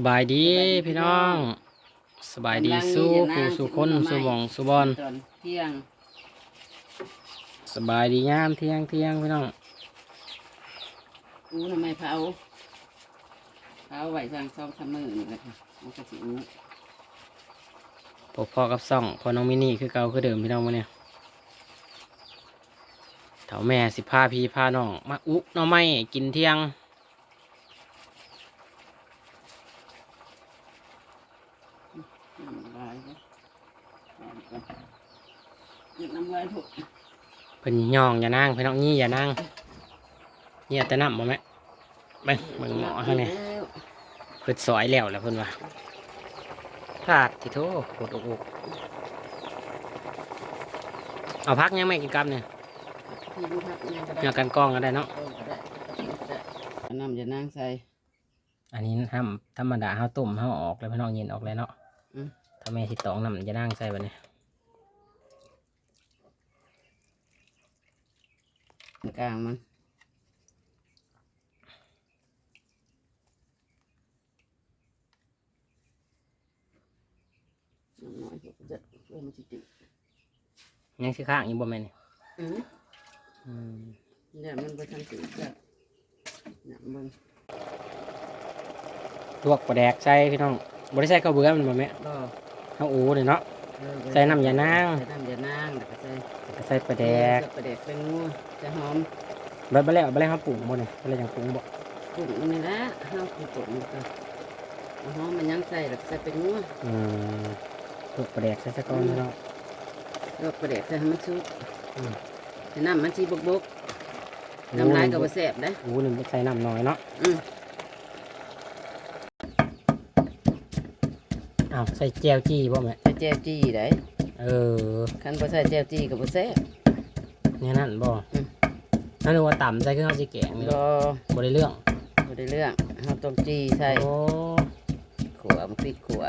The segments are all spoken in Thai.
สบายดีพี่น้อง สบายดีสู้ผู้สู้คนสู้หมองสู้บอลตอนเที่ยง สบายดียามเที่ยงเที่ยงพี่น้องอู้ทำไมเผาเผาไหวสั่งซองทำมือนี่แหละค่ะมันก็สิอู้พบพ่อกับซ่องพอน้องมินี่คือเก่าคือเดิมพี่น้องมาเนี่ยเถาแม่สิพาพี่พาน้องมาอุหน้องไม่กินเที่ยง น้ำลายก็ หยุดน้ำลายถูกเพิ่นย่องอย่านั่งพี่น้องนี่อย่านั่งเนี่ยแต่น้ำบ่แม่เบิ่งเบิ่งหมอข้างนี้เพิ่นสอยแล้วแหล้วเพิ่นว่าพลาดที่โทษปวดอกอกเอาพักยังไม่กินกับเนี่ยพี่ดูครับยังก็ได้เนื้อกันกล้องก็ได้เนาะเออก็ได้ก็ได้เอาน้ำจะนั่งใส่ อันนี้ห้ามธรรมดาห้าต้มห้าออกแล้วพี่น้องเย็นออกเลยเนาะอืมถ้าแม่สิตองน้ำจะนั่งใส่บัดนี้ กลางมันน้ำน้อยก็จะเริ่มจิติยังสิข้างอีกบ่แม่นี่อืมอืมเนี่ยมันไปทำสีแบบเนี่ยมันลวกปลาแดกใส่พี่น้องบ่ได้ใส่ข้าวเบื่อมันบ่แม่ก็ข้าวอูเลยเนาะเออ ใส่น้ำยานางใส่น้ำยานางแล้วก็ใส่ก็ใส่ปลาแดกใส่ปลาแดกเป็นงัวใส่หอมบัดบ่แล้วบ่แล้วเฮาปรุงบ่เนี่ยบ่แล้วยังปรุงบ่กุ้งนี่นะห้าวกุ้งตุ๋นก็เอาหอมมันยังใส่แล้วก็ใส่เป็นงัวอืมลวกปลาแดกใส่ซะก่อนพี่น้องแล้วปลาแดกใส่ให้มันสุกอืมใส่น้ำมันสีบกบกน้ำลายก็บ่แซ่บนะอูนี่ใส่น้ำน้อยเนาะอืมอ้าวใส่แจ่วจี้บ่แม่ใส่ แจ่วจี้ได้เออคันบ่ใส่แจ่วจี้ก็บ่แซ่บเนี่ยนั่นบ่อืมนั่นนึกว่าต่ำใส่คือเฮาสิแกงนี่บ่บ่ได้เรื่องบ่ได้เรื่องเฮาต้องจี้ใส่โอ้ขัวมันพริกขัว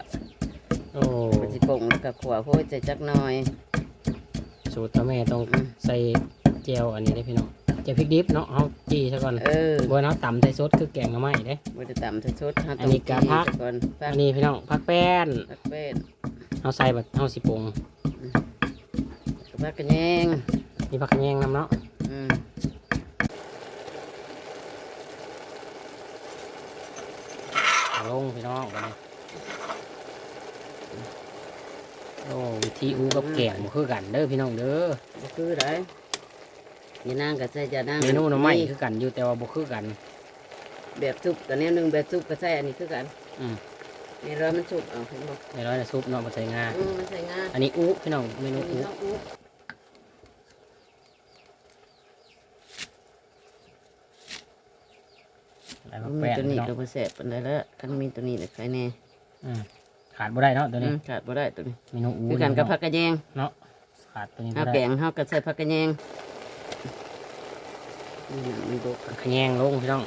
โอ้มันสิปรุงแล้วก็ขัวโพดใส่จักหน่อย สูตรตัวแม่ต้องอืมใส่เจียวอันนี้ได้พี่น้องเจียวพริกดิบเนาะเอาจี้ซะก่อนเออบัวเนาะต่ำใส่ซดคือแกงหน่อไม้เด้บ่ได้ตำใส่ชุดเฮาอัต้อนงนี้กะพักก่อนพักอันนี้พี่น้องผักแป้นพักเป็ด เอาใส่แบบเอาสิปรุงกับพักกระแยงมีผักขะแยงนำเนาะอืมเอาลงพี่น้องกันเลยโอ้วิธีอูกับแกงบ่คือกันเด้อพี่น้องเด้อบ่คือได้ยานางก็ใส่ยานางเมนูหน่อไม้คือกันอยู่แต่ว่าบ่คือกัน แบบซุปก็แนวหนึงแบบซุปก็ใส่อันนี้คือกัน อืม นี่ร้อยมันซุปเอาเห็นบ่ในร้อยน่ะซุปเนาะบ่ใส่งา อืมมันใส่งาอันนี้อูพี่น้องเมนูอันอูนี้เฮาอุ๊อะไรผักมีแป้นตัวพี่นี้น้องก็บ่แซ่บปานใดแล้วคันมีตัวนี้เนี่ยใครแน่อืมขาดบ่ได้เนาะตัวอืนี้มขาดบ่ได้ตัวนี้เมนูอูคือกันกับผักกระแยงเนาะขาดตัวนี้เฮาบ่แกได้งเฮาก็ใส่ผักกระแยงนี่น่ะมันบก ขะแยงลงพี่น้อง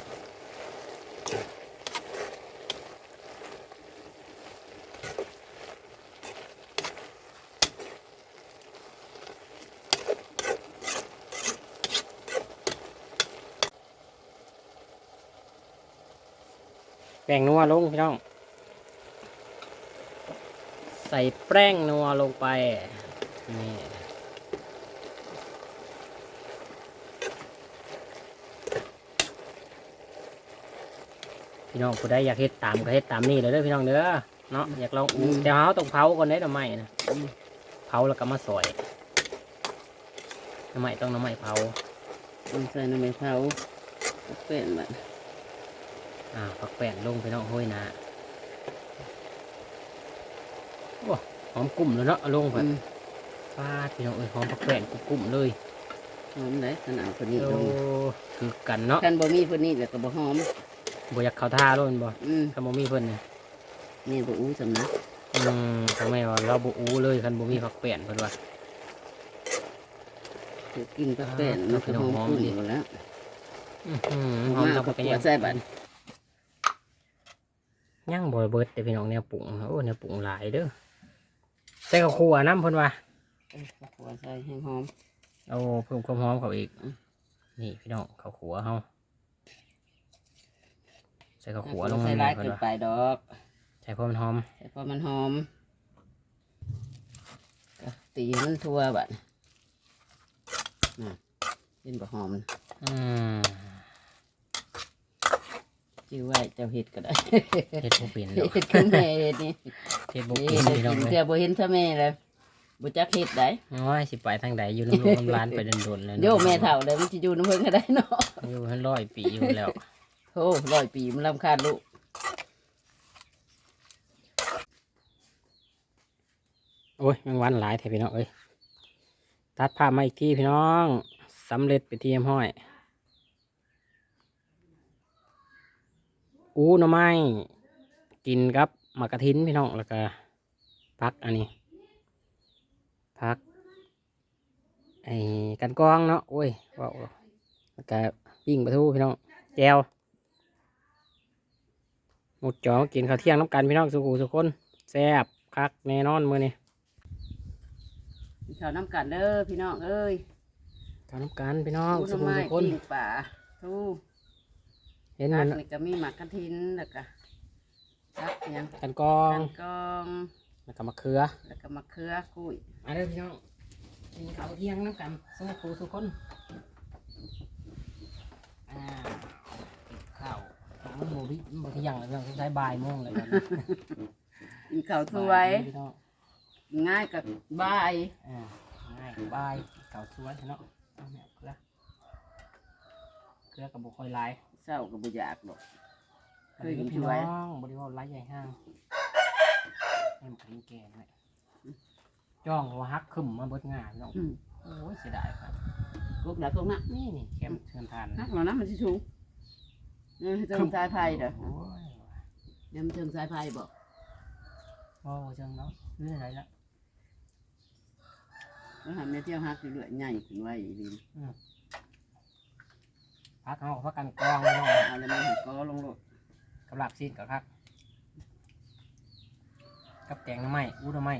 แป้งนัวลงพี่น้อง ใส่แป้งนัวลงไป นี่พี่น้องผู้ใดอยากเฮ็ดตามก็เฮ็ดตามนี่เลยเด้อพี่น้องเด้อเนาะอยากลองอู้แต่เฮาต้องเผาก่อนเด้อหน่อไม้นะอืมเผาแล้วก็มาสอยหน่อไม้ต้องหน่อไม้เผาต้องใส่น้ำมันเผาผักเป็นบัด อ่าผักแป้นลงพี่น้องห้อยนะโอ้หอมกุ้มเลยเนาะเอาลงไปอืมฟาดพี่น้องเอ้ยหอมผักแป้นกุ้มๆเลยหอมได้ขนาดคนนี้โอ้ลงคือกันเนาะคันบ่มีคนนี้แล้วก็บ่หอมบ่อยากเข้าท่าเลยแม่นบ่อืมคันบ่มีเพิ่นนี่นี่บ่อู้สำนักอืมทำไมว่าเราบ่อู้เลยคันบ่มีผักแป้นเพิ่นว่าถือกินผักเป็นอ่ามันก็หอมหอมขึ้นดีหมดแล้วอื้อหือหหออมมมากทั้งก็ผักกระขเทีวยมดใส่บัด ย่างบ่เบิดแต่พี่น้องแนวปรุงโอ้แนวปรุงหลายเด้อใส่ข้าวคั่วน้ำเพิ่นว่าเออขวดใส่ให้หอมเอาเพิ่มความหอมเข้าอีกอืมนี่พี่น้องข้าวขัวเฮาใส่ข้าวขัวลงใส่มาหลายเพิ่นเกินว่าไปดอกใส่พอมันหอมแต่พอมันหอมก็ตีมันทั่วบัดน่ะกินบ่หอมนะอืม ชื่อไว้เจ้าเห็ดก็ได้เฮ็ดบ่เป็นดอกเห็ดคือแม่เห็ดนี่เฮ็ดบ่นี่เป็นได้พี่น้องกินเอ้ยเท่าบ่เห็นซะแม่เลยบ่จักเห็ดได้โอ้ยสิไปทางใดอยู่น้ำลูกน้ำร้านไปโดนๆเลยเนาะโยแม่เฒ่าเลยมันสิอยู่น้ำเพิ่นก็ได้เนาะอยู่ให้ร้อยปีอยู่แล้ว โอ้ร้อยปีมันรำคาญลูกโอ้ยแมงวันหลายแท้พี่น้องเอ้ยตัดภาพมาอีกทีพี่น้องสำเร็จไปที่เรียบห้อย อู้หน่อไม้กินกับหมากกระทินพี่น้องแล้วก็พักอันนี้พักไอ้กันกรองเนาะโอ้ยว้าวแล้วก็ปิ้งปลาทูพี่น้องแจวหมดจอกินข้าวเที่ยงน้ำกันพี่น้องสุขุสุกคนแซ่บคักแน่นอนมื้อนี้กินข้าวน้ำกันเด้อพี่น้องเอ้ยข้าวน้ำกันพี่น้องอู้สุน้ำขุไม้สุกคนปิ้งป่าทูเห็นผัมักนนี่ก็มีหมักกระทินแล้วก็ผักหยังกันกรองกันกองแล้วก็มะเขือแล้วก็มะเขือกุ้ยมาเด้อพี่น้องกินข้าวเที่ยงน้ำกันสุขุสุกคนอ่ากินข้าวมันโมบิมันโมเที่ยงเลยพี่น้องใช้บ่ายโมงเลยวันนี้กินข้าวสวยพี่น้องง่ายกับบ่ายอ่าง่ายบายเก่าสวยเนาะเอาแม่เกลือเกลือกับบุคอยลาย เศร้ากับบุอยากหรอกเคยกินพี่สวยน้องบริวารลายใหญ่ห้างให้มันกินแกงเลยจ้องว่าฮักขึ้นมาเบิดงานน้องอืมโอ้ยเสียดายครับลูกหลานพวกนั้นนี่นี่แคมเชิญทานนักหรอนะมันสิชูงเออเชิงสายไพ่เด้อโอ้ยเดี๋ยวมันเชิงสายไพ่บอกโอ้เชิงเนาะเรื่อยอะไรละแล้วหันไปเที่ยวฮักอยู่เรื่อยใหญ่ขึ้นไว้ดี พักเอาพักกันกรองพี่น้องเอาเลยมาหักก็ลงโลดกับหลับซีดกับพัก กับแกงหน้ำไม้อู้หน้ำไม้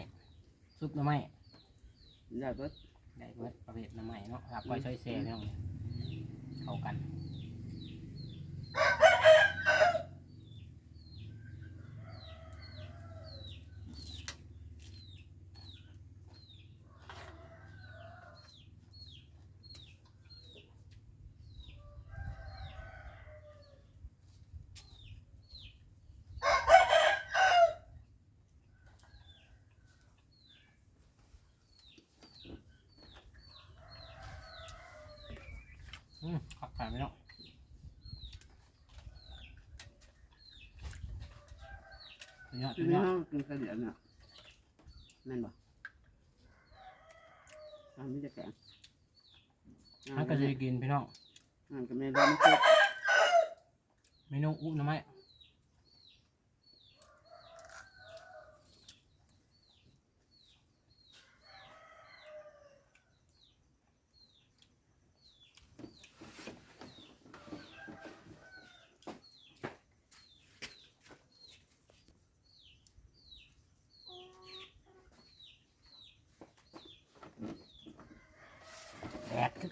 ซุปหน้ำไม้ได้เบิดได้เบิดประเภทหน้ำไม้เนาะหลับไว้ช่วยเซ่พี่น้องเข้ากัน อืมขับผ่านไปเนาะสุดยอดกิสุนดยอดห้องกินข้าวเหนียวเนี่ยแม่นบ่ทำไม่จะแกงอันก็จะได้กินพี่น้องงานก็ไม่รู้มันเกิดเมนูอุ้หน้ำไม้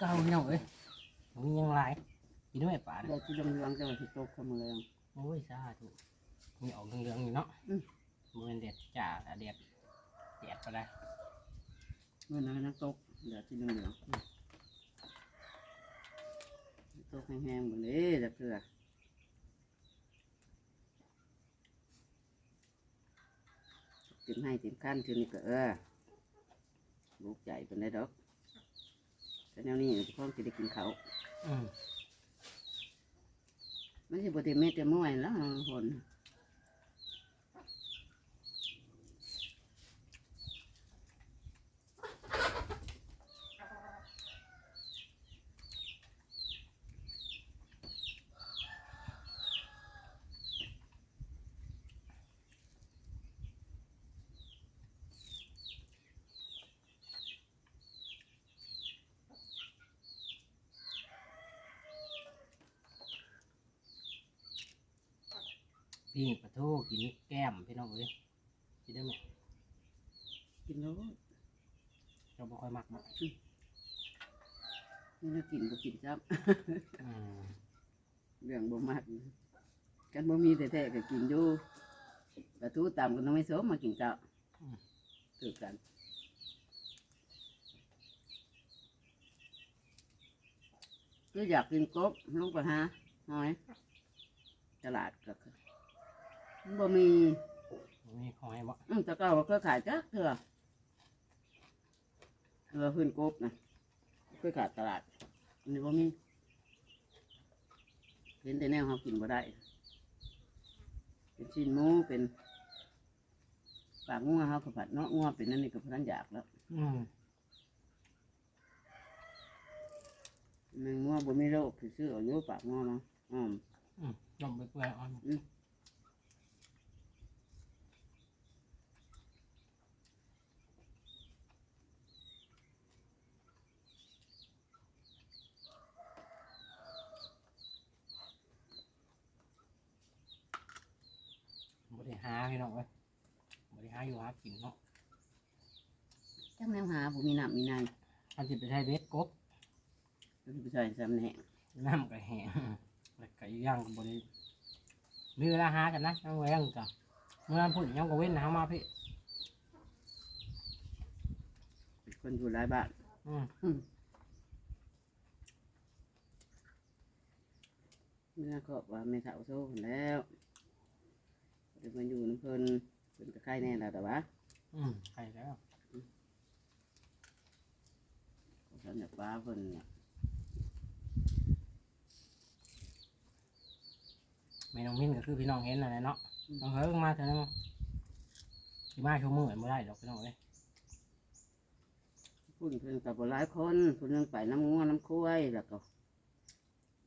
เก่าพี่น้องเอ้ยมันยังหลายกินด้วยป่าเดี๋ยวที่ดำเรืองจะมาที่โต๊ะขมือเลยโอ้ยสาธุมีออกเหลืองๆอยู่เนาะอืมมือเด็ดจ่าแต่เด็ดแดดก็ได้เมื่อนั้นนักโต๊ะเดี๋ยวที่ดำเรืองโต๊ะแห้งๆหมดเลยจะเกลือเต็มให้เต็มขั้นคือนี่ก็เออลูกใหญ่เป็นได้ดอก แต่แนวนี้พ่อจะได้กินเขาวอืมไม่ใช่ปกติเม็ดจะม่วยแล้วคน ปิ้งปลาทูกินแก้มพี่น้องเอ้ยกินได้ไหมกินแล้วเราบ่ค่อยมักเนาะนี่น่ากินก็กินจับอืมเรื่องบ่มากกันบ่มีแต่แท้ๆก็กินอยู่ปลาทูต่ำก็ต้องไม่สมมากินเจ้าถือกันคืออยากกินกบลูกปะฮะหอยตลาดก็คือมัน บ่มีมีหอยบ่อืมแต่ก็ว่าเคยขายจักเถอะเถอะพื้นกบนะเคยขายตลาดอันนี้บ่มีเห็นแต่แนวเขากินบ่ได้ เป็นชิ้นหมูเป็นปากงัวเขากับผัดเนาะงัวเป็นนั่นนี่ก็พนันอยากแล้วอืมมันงัวบ่มีโรคคือซื้อเอาอยู่ปากงัวมาอืมอืมต้มไปเปื่อยอ่อนบริหา พี่น้องเว้ยบริหาอยู่หากินเนาะจังแนวหาบ่มีน้ำมีในอันที่ไปใช้เบ็ดกบก็สิไปใส่ซ้ำแหน่งน้ำก็แห้งแล้วก็อีกอย่างก็บริมีเวลาหากันนะน้องแหวงกับเมื่อนั้นพูดยังก็เว้นนะเขามาพี่เป็นคนอยู่หลายบ้านอืมอืมเมื่อก็ว่าไม่เฒ่าโซ่พุ่นแล้ว เดี๋ยวมันอยู่น้ำเพิ่นเพิ่นก็ไข้แน่แล้วแต่ว่าอืมใช่แล้วฉันอยากป้าเพิ่นเนี่ยแม่น้องมิ้นก็คือพี่น้องเห็นอะไรเนาะน้องเฮิงมาเถอะนะที่มาชั่วโมงไม่ได้หรอกพี่น้องเอ้ยพุ่นเพิ่นกับหลายคนเพิ่นยังไปน้ำงัวน้ำคุ้ยแล้วก็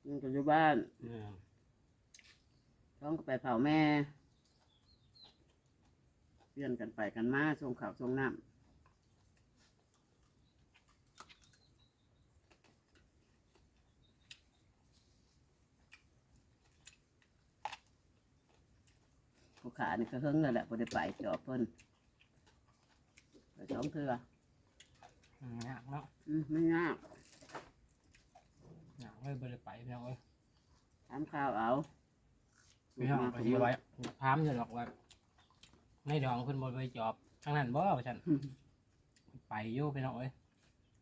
ยังก็อยู่บ้านอืมท้องก็ไปเผาแม่ เพื่อนกันไปกันมาส่งข่าวส่งน้ำผู้ขานี่ก็เฮิงแล้วแหละพอได้ไปจอบเพิ่นไปสองเทืออืมยากเนาะอืมไม่ยากยากเลยบริไปพี่น้องเอ้ยทำข้าวเอา พี่น้องก็ที่ไว้พามจะหรอกว่า ในดองเพิ่นบริไปจอบทางนั้นบ่ว่าฉันอืมไปอยู่พี่น้องเอ้ย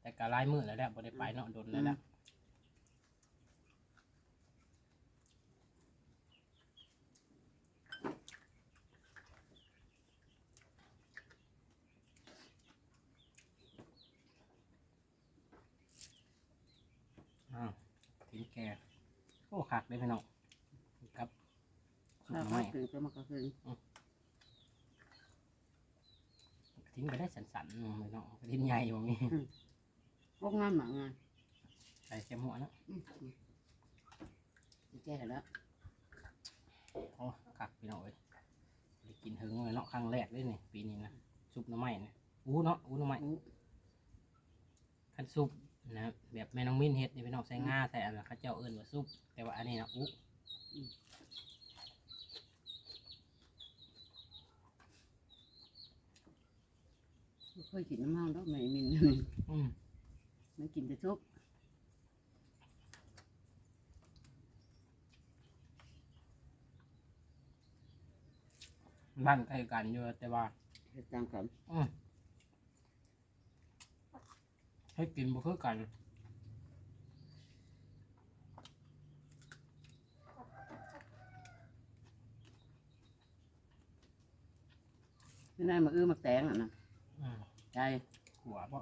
แต่ก็หลายมื้อแล้วแหละบ่ได้ไปเนาะโดนแล้วแหละอ้าวทิ้งแกโอ้คักเลยพี่น้องครับสุดข้าวไม้ถึงก็มากระคืน ทิ้งไปได้สันๆพี่น้องทิ้งใหญ่บ่มีพวกงานหมางานใส่เข็มหัวเนาะอืมแก่แล้วโอ้คักพี่น้องเอ้ยได้กินถึงเลยเนาะครั้งแรกเลยนี่ปีนี้นะซุปหน้ำไม้นะอู้เนาะอู้หน้ำไม้อู้ขั้นซุปนะแบบแม่น้องมิ้นเฮ็ดนี่พี่น้องใส่ง่าใส่อะไรเขาเจ้าเอิ้นว่าซุปแต่ว่าอันนี้นะอู้ บ่เคยกินน้ำมันดอกไม่มินอืมมันกินแต่ทุกบ้านใกล้กันอยู่แต่ว่าเฮ็ดตามกันอืมให้กินบ่คือกันไม่ได้มาอื้อมาแตงอะนะอืม ใจหัวบ่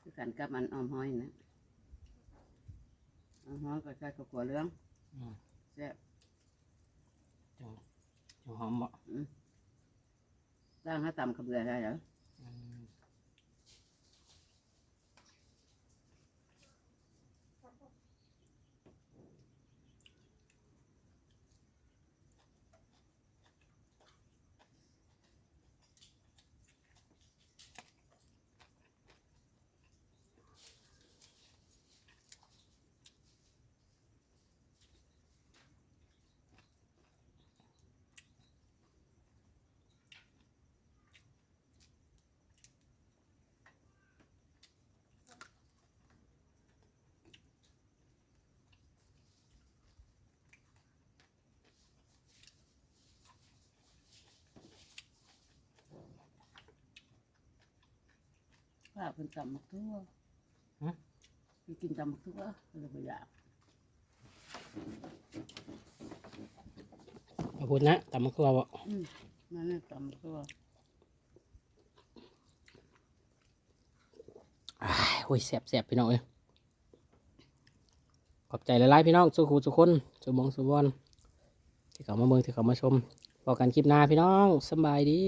คือกันกับมันออมห้อยนะออมห้อยก็ใส่ข้าวขัวเหลืองอืมแซ่บจังจังหอมบ่ ตั้งให้ตำกระเบือได้เหรอ ป้าเพิ่นตำมักทั่วฮะ ไปกินตำมักทั่วเพิ่นเลยบ่อยากมาพูดนะตำมะกรัวบ่อืมนั่นแหละตำมักทั่วอ้ายโอ้ยแสบแสบพี่น้องเอ้ยขอบใจหลายๆพี่น้องสุขูสุคนสุบงสุบอนที่เขามาเมืองที่เขามาชมพอกันคลิปหน้าพี่น้องสำบายดี